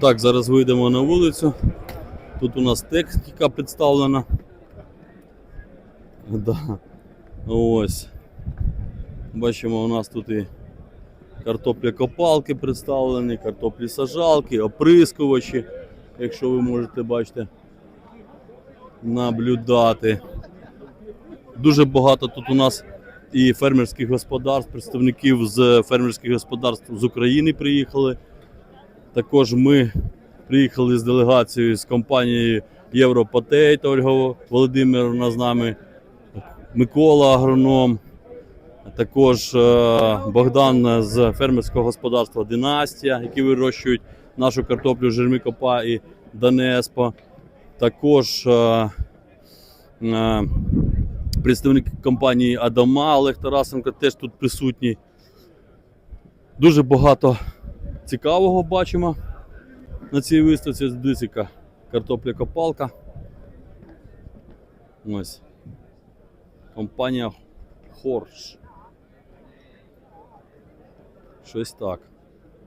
Так, зараз вийдемо на вулицю. Тут у нас техніка представлена. Да. Ось. Бачимо, у нас тут і картопля копалки представлені, картоплі сажалки, оприскувачі, якщо ви можете бачити, наблюдати. Дуже багато тут у нас і фермерських господарств, представників з фермерських господарств з України приїхали. Також ми приїхали з делегацією з компанією Європотейт Ольга Володимировна з нами, Микола агроном, також е, Богдан з фермерського господарства Династія, які вирощують нашу картоплю Жермікопа і Данеспо. Також е, е, представник компанії Адама Олег Тарасенко теж тут присутній. Дуже багато цікавого бачимо на цій виставці. дисика картопля копалка. Ось. Компанія Хорш. Щось так.